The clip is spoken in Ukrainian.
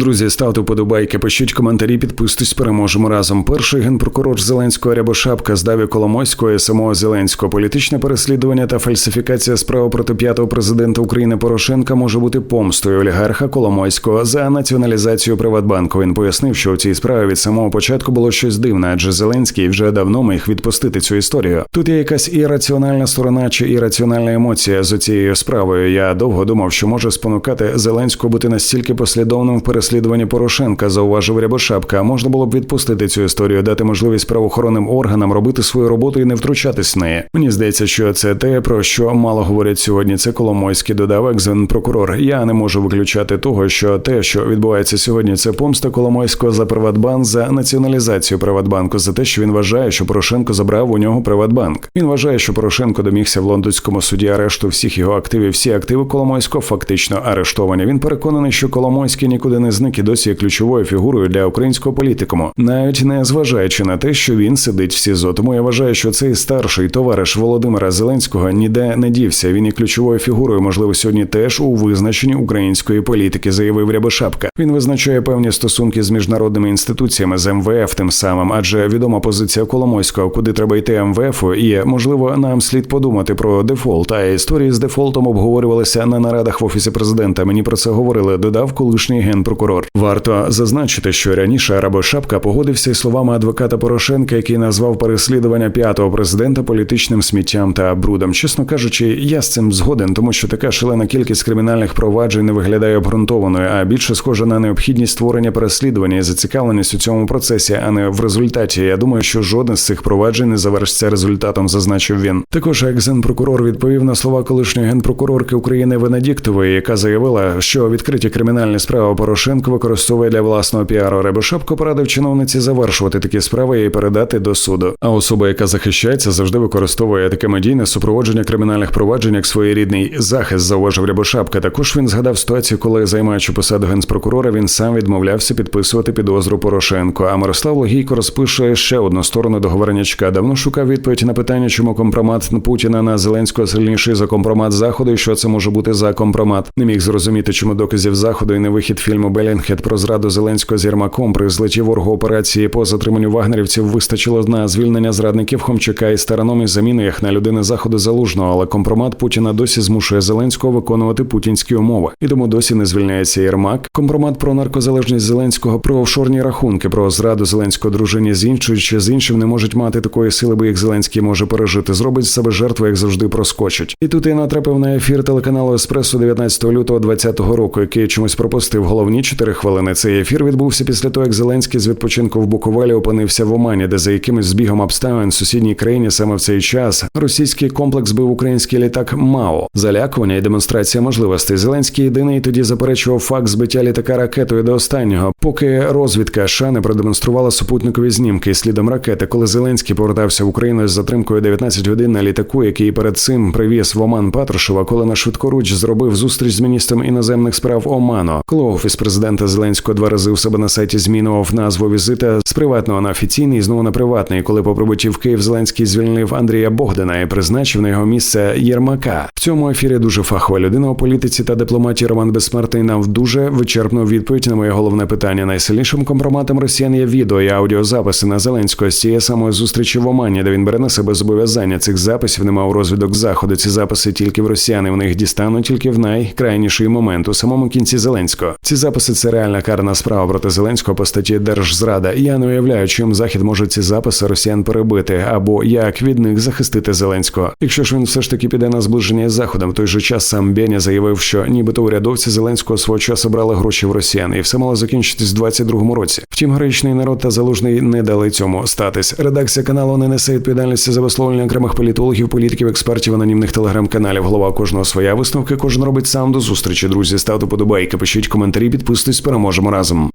Друзі, ставте вподобайки, пишіть коментарі, підписуйтесь, переможемо разом. Перший генпрокурор Зеленського Рябошапка здав і Коломойського і самого Зеленського. Політичне переслідування та фальсифікація справи проти п'ятого президента України Порошенка може бути помстою олігарха Коломойського за націоналізацію Приватбанку. Він пояснив, що у цій справі від самого початку було щось дивне, адже Зеленський вже давно міг відпустити цю історію. Тут є якась ірраціональна сторона чи ірраціональна емоція з цією справою. Я довго думав, що може спонукати Зеленського бути настільки послідовним в переслідуванні Порошенка, зауважив Рябошапка. Можна було б відпустити цю історію, дати можливість правоохоронним органам робити свою роботу і не втручатись в неї. Мені здається, що це те, про що мало говорять сьогодні. Це Коломойський додав екс-генпрокурор. Я не можу виключати того, що те, що відбувається сьогодні, це помста Коломойського за Приватбанк за націоналізацію Приватбанку за те, що він вважає, що Порошенко забрав у нього Приватбанк. Він вважає, що Порошенко домігся в лондонському суді арешту всіх його активів. Всі активи Коломойського фактично арештовані. Він переконаний, що Коломойський нікуди не зник і досі є ключовою фігурою для українського політикуму, навіть не зважаючи на те, що він сидить в СІЗО. Тому я вважаю, що цей старший товариш Володимира Зеленського ніде не дівся. Він є ключовою фігурою, можливо, сьогодні теж у визначенні української політики, заявив Рябошапка. Він визначає певні стосунки з міжнародними інституціями з МВФ тим самим, адже відома позиція Коломойського, куди треба йти МВФу, і можливо нам слід подумати про дефолт. А історії з дефолтом обговорювалися на нарадах в офісі президента. Мені про це говорили. Додав колишній генпрокурор. Варто зазначити, що раніше Арабошапка погодився із словами адвоката Порошенка, який назвав переслідування п'ятого президента політичним сміттям та брудом. Чесно кажучи, я з цим згоден, тому що така шалена кількість кримінальних проваджень не виглядає обґрунтованою, а більше схоже на необхідність створення переслідування і зацікавленість у цьому процесі, а не в результаті. Я думаю, що жодне з цих проваджень не завершиться результатом, зазначив він. Також екс-генпрокурор відповів на слова колишньої генпрокурорки України Венедіктової, яка заявила, що відкриті кримінальні справи Порошенко використовує для власного піару. Рябошапко порадив чиновниці завершувати такі справи і передати до суду. А особа, яка захищається, завжди використовує таке медійне супроводження кримінальних проваджень як своєрідний захист. Зауважив Рябошапка. Також він згадав ситуацію, коли займаючи посаду генспрокурора, він сам відмовлявся підписувати підозру Порошенко. А Мирослав Логійко розпише ще одну сторону договорнячка. Давно шукав відповідь на питання, чому компромат Путіна на Зеленського сильніший за компромат заходу, і що це може бути за компромат. Не міг зрозуміти, чому доказів заходу і не вихід фільму Белінгхед про зраду Зеленського з Єрмаком при злеті ворогу операції по затриманню вагнерівців вистачило на звільнення зрадників Хомчака і стараном із заміни їх на людини заходу залужного, але компромат Путіна досі змушує Зеленського виконувати путінські умови, і тому досі не звільняється Єрмак. Компромат про наркозалежність Зеленського, про офшорні рахунки, про зраду Зеленського дружині з іншою чи з іншим не можуть мати такої сили, бо їх Зеленський може пережити. Зробить з себе жертву, як завжди проскочить. І тут я натрапив на ефір телеканалу Еспресо 19 лютого 2020 року, який чомусь пропустив головні 4 хвилини. Цей ефір відбувся після того, як Зеленський з відпочинку в Буковелі опинився в Омані, де за якимось збігом обставин в сусідній країні саме в цей час російський комплекс бив український літак МАО. Залякування і демонстрація можливостей. Зеленський єдиний тоді заперечував факт збиття літака ракетою до останнього, поки розвідка США не продемонструвала супутникові знімки слідом ракети, коли Зеленський повертався в Україну з затримкою 19 годин на літаку, який перед цим привіз в Оман Патрушева, коли на швидкоруч зробив зустріч з міністром іноземних справ Оману. Коли офіс президента Зеленського два рази у себе на сайті змінював назву візита з приватного на офіційний, знову на приватний. Коли по прибутті в Київ Зеленський звільнив Андрія Богдана і призначив на його місце Єрмака. В цьому ефірі дуже фахова людина у політиці та дипломатії Роман Безсмертний нам дуже вичерпну відповідь на моє головне питання. Найсильнішим компроматом росіян є відео і аудіозаписи на Зеленського з цієї самої зустрічі в Омані, де він бере на себе зобов'язання. Цих записів немає у розвідок заходу. Ці записи тільки в росіян, і в них дістануть тільки в найкрайніший момент у самому кінці Зеленського. Ці записи це реальна карна справа проти Зеленського по статті Держзрада. Я не уявляю, чим захід може ці записи росіян перебити або як від них захистити Зеленського. Якщо ж він все ж таки піде на зближення із заходом, той же час сам Беня заявив, що нібито урядовці Зеленського свого часу брали гроші в росіян, і все мало закінчитись в 22-му році. Втім, героїчний народ та залужний не дали цьому статись. Редакція каналу не несе відповідальності за висловлення окремих політологів, політиків, експертів, анонімних телеграм-каналів. Голова кожного своя висновки. Кожен робить сам до зустрічі. Друзі, ставте подобайки, пишіть коментарі, підписуйтесь, переможемо разом.